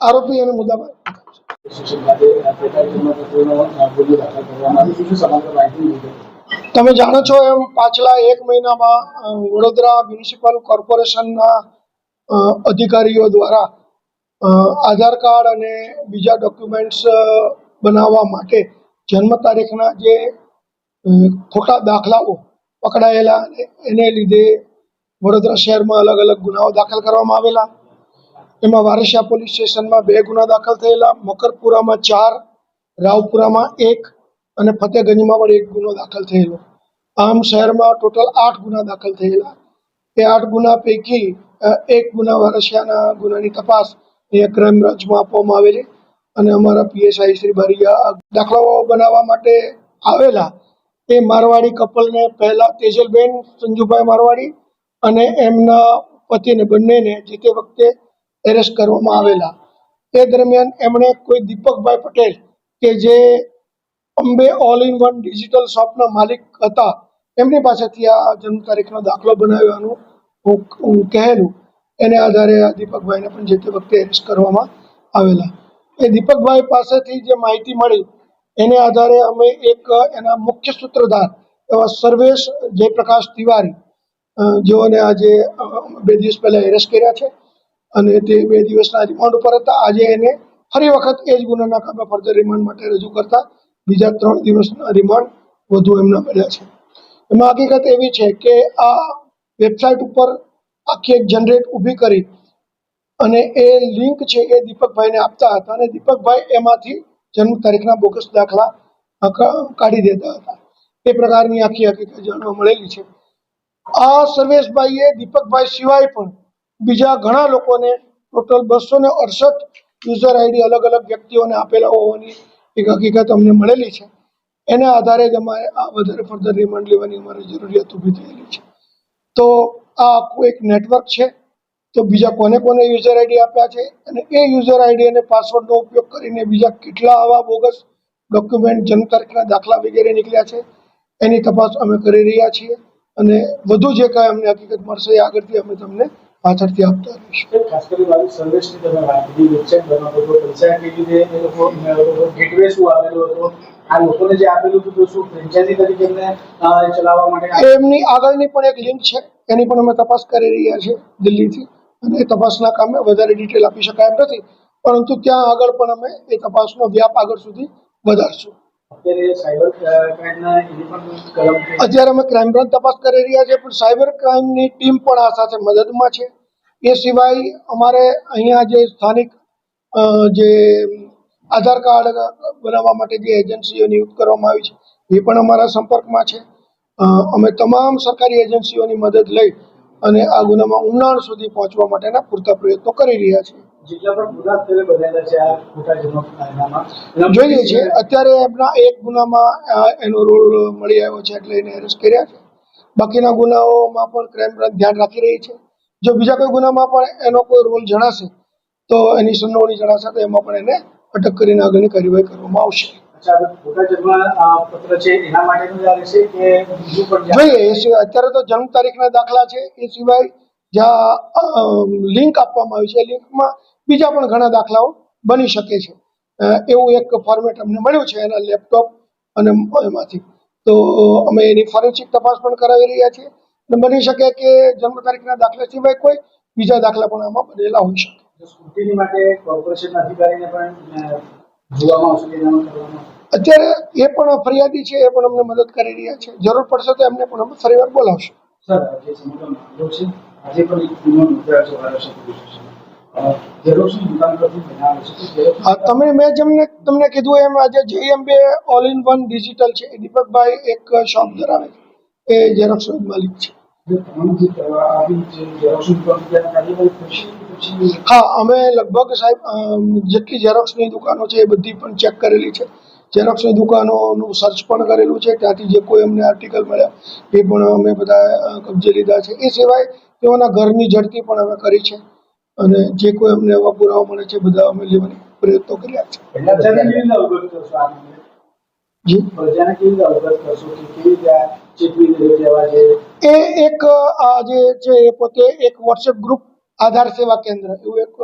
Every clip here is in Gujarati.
આરોપી અને મુદ્દામાલ તમે જાણો છો એમ પાછલા એક મહિનામાં વડોદરા મ્યુનિસિપલ કોર્પોરેશનના અધિકારીઓ દ્વારા આધાર કાર્ડ અને બીજા ડોક્યુમેન્ટ્સ બનાવવા માટે જન્મ તારીખના જે ખોટા દાખલાઓ પકડાયેલા એને લીધે વડોદરા શહેરમાં અલગ અલગ ગુનાઓ દાખલ કરવામાં આવેલા. એમાં વારસિયા પોલીસ સ્ટેશનમાં બે ગુના દાખલ થયેલા, મકરપુરામાં ચાર, રાવપુરામાં એક અને ફતેગંજમાં પણ એક ગુનો દાખલ થયેલો. આમ શહેરમાં ટોટલ આઠ ગુના દાખલ થયેલા. એ આઠ ગુના પૈકી એક ગુના વારસિયાના ગુનાની તપાસ એ ક્રાઇમ બ્રાન્ચમાં આપવામાં આવેલી અને અમારા પીએસઆઈ શ્રી બારીયા દાખલાઓ બનાવવા માટે આવેલા. એ મારવાડી કપલને પહેલા તેજલબેન સંજુભાઈ મારવાડી અને એમના પતિને બંનેને જે તે વખતે એરેસ્ટ કરવામાં આવેલા. એ દરમિયાન એમણે કોઈ દીપકભાઈ પટેલ કે જે Ambe all in one digital શોપના માલિક હતા, એમની પાસેથી આ જન્મ તારીખનો દાખલો બનાવ્યાનું હું કહેલું. એને આધારે આ દીપકભાઈને પણ જે તે વખતે એરેસ્ટ કરવામાં આવેલા. એ દીપકભાઈ પાસેથી જે માહિતી મળી, એને આધારે અમે એક એના મુખ્ય સૂત્રધાર એવા સર્વેશ જયપ્રકાશ તિવારી જેઓને આજે બે દિવસ પહેલાં એરેસ્ટ કર્યા છે. અને તે બે દિવસના રિમાન્ડ ઉપર હતા. આજે એને ફરી વખત એ જ ગુનાના કામે ફર્ધર રિમાન્ડ માટે રજૂ કરતા બીજા ત્રણ દિવસના રિમાન્ડ વધુ એમના મળ્યા છે. એમાં હકીકત એવી છે કે આ વેબસાઇટ ઉપર આખી એક જનરેટ ઊભી કરી અને એ લિંક છે એ દીપકભાઈને આપતા હતા અને દીપકભાઈ એમાંથી જન્મ તારીખના બોગસ દાખલા કાઢી દેતા હતા. એ પ્રકારની આખી હકીકત જાણવા મળેલી છે. આ સર્વેશભાઈએ દીપકભાઈ સિવાય પણ બીજા ઘણા લોકોને ટોટલ બસો ને અડસઠ યુઝર આઈડી અલગ અલગ વ્યક્તિઓને આપેલા હોવાની એક હકીકત અમને મળેલી છે. એના આધારે જ અમારે આ વધારે ફર્ધર રિમાન્ડ લેવાની અમારે જરૂરિયાત ઊભી થયેલી છે. તો આ આખું એક નેટવર્ક છે. તો બીજા કોને કોને યુઝર આઈડી આપ્યા છે અને એ યુઝર આઈડી અને પાસવર્ડનો ઉપયોગ કરીને બીજા કેટલા આવા બોગસ ડોક્યુમેન્ટ જન્મ તારીખના દાખલા વગેરે નીકળ્યા છે, એની તપાસ અમે કરી રહ્યા છીએ અને વધુ જે કાંઈ અમને હકીકત મળશે એ આગળથી અમે તમને પાછળથી આપતા રહીશું ખાસ કરી મારી સર્વિસની તમે વાત કરી વેબસાઇટ બનાવતો હતો પૈસા કેવી રીતે એ લોકો ગેટવે શું આપેલું હતું? આ લોકોને જે આપેલું હતું તો શું ફ્રેન્ચાઇઝી તરીકે એમને ચલાવવા માટે એમની આગળની પણ એક લિંક છે. એની પણ અમે તપાસ કરી રહ્યા છીએ દિલ્હીથી. અને એ તપાસના કામે વધારે ડિટેલ આપી શકાય એમ નથી. પરંતુ ત્યાં આગળ પણ અમે એ તપાસનો વ્યાપ આગળ સુધી વધારશું. અત્યારે અમે ક્રાઇમ બ્રાન્ચ તપાસ કરી રહ્યા છીએ, પણ સાયબર ક્રાઇમની ટીમ પણ આ સાથે મદદમાં છે. એ સિવાય અમારે અહીંયા જે સ્થાનિક જે આધાર કાર્ડ બનાવવા માટે જે એજન્સીઓ નિયુક્ત કરવામાં આવી છે, એ પણ અમારા સંપર્કમાં છે. અમે તમામ સરકારી એજન્સીઓની મદદ લઈ અને આ ગુનામાં ઊંડાણ સુધી પહોંચવા માટેના પૂરતા પ્રયત્નો કરી રહ્યા છીએ. છે જોઈએ છીએ અત્યારે એમના એક ગુનામાં એનો રોલ મળી આવ્યો છે એટલે એને એરેસ્ટ કર્યા છે. બાકીના ગુનાઓમાં પણ ક્રાઇમ બ્રાન્ચ ધ્યાન રાખી રહી છે. જો બીજા કોઈ ગુનામાં પણ એનો કોઈ રોલ જણાશે તો એની સંડોવણી જણાશે તો એમાં પણ એને અટક કરીને આગળની કાર્યવાહી કરવામાં આવશે. છે જોઈએ અત્યારે તો જન્મ તારીખના દાખલા છે એ સિવાય જ્યાં લિંક આપવામાં આવી છે. લિંકમાં બીજા પણ ઘણા દાખલાઓ બની શકે છે. એવું એક ફોર્મેટ અમને મળ્યું છે એના લેપટોપ અને એમાંથી. તો અમે એની ફોરેન્સિક તપાસ પણ કરાવી રહ્યા છીએ. અને બની શકે કે જન્મ તારીખના દાખલા સિવાય કોઈ બીજા દાખલા પણ આમાં બનેલા હોઈ શકે. અત્યારે એ પણ ફરિયાદી છે એ પણ અમને મદદ કરી રહ્યા છે. જરૂર પડશે તો એમને પણ અમે ફરીવાર બોલાવશું. સર આજે પણ એક ગુનો નોંધાયો છે હા તમે મેં જેમને તમને કીધું એમ આજે જેએમબે ઓલ ઇન વન ડિજિટલ છે દીપકભાઈ એક શોપ ધરાવે છે એ ઝેરોક્ષ માલિક છે. હા અમે લગભગ સાહેબ જેટલી ઝેરોક્ષની દુકાનો છે એ બધી પણ ચેક કરેલી છે. ઝેરોક્સની દુકાનોનું સર્ચ પણ કરેલું છે. ત્યાંથી જે કોઈ અમને આર્ટિકલ મળ્યા એ પણ અમે બધા કબજે લીધા છે. એ સિવાય તેઓના ઘરની ઝડપી પણ અમે કરી છે. અને જે કોઈ અમને એવા પુરાવા મળે છે બધા અમે લેવાની પ્રયત્નો કર્યા છે. એ એક જે છે એ પોતે એક વોટ્સએપ ગ્રુપ આધાર સેવા કેન્દ્ર એવું એક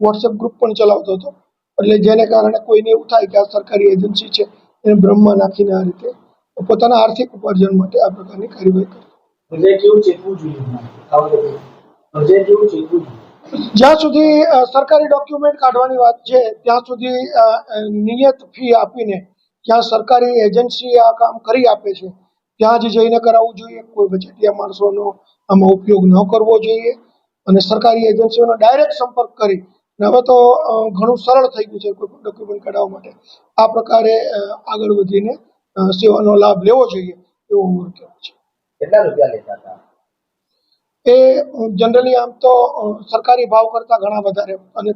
વોટ્સએપ ગ્રુપ પણ ચલાવતો હતો. એટલે જેને કારણે કોઈને એવું થાય કે આ સરકારી એજન્સી છે એને બ્રહ્મમાં નાખીને આ રીતે પોતાના આર્થિક ઉપાર્જન માટે આ પ્રકારની કાર્યવાહી કરી. જ્યાં સુધી સરકારી ડોક્યુમેન્ટ કાઢવાની વાત છે ત્યાં સુધી નિયત ફી આપીને જ્યાં સરકારી એજન્સી આ કામ કરી આપે છે ત્યાં જ જઈને કરાવવું જોઈએ. કોઈ વચેટિયા માણસોનો આમાં ઉપયોગ ન કરવો જોઈએ. અને સરકારી એજન્સીઓનો ડાયરેક્ટ સંપર્ક કરી અને હવે તો ઘણું સરળ થઈ ગયું છે કોઈ પણ ડોક્યુમેન્ટ કઢાવવા માટે. આ પ્રકારે આગળ વધીને સેવાનો લાભ લેવો જોઈએ એવું અમારું કહેવું છે. કેટલા રૂપિયા લેતા હતા? એ જનરલી આમ તો સરકારી ભાવ કરતા ઘણા વધારે. અને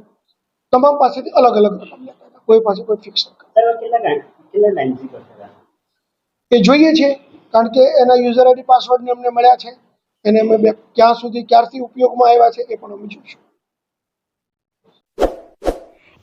તમામ પાસેથી અલગ અલગ રકમ લેતા હતા. કોઈ પાસે કોઈ ફિક્સ એ જોઈએ છે કારણ કે એના યુઝર આઈડી પાસવર્ડને અમને મળ્યા છે. એને અમે બે ક્યાં સુધી ક્યારથી ઉપયોગમાં આવ્યા છે એ પણ અમે જોઈશું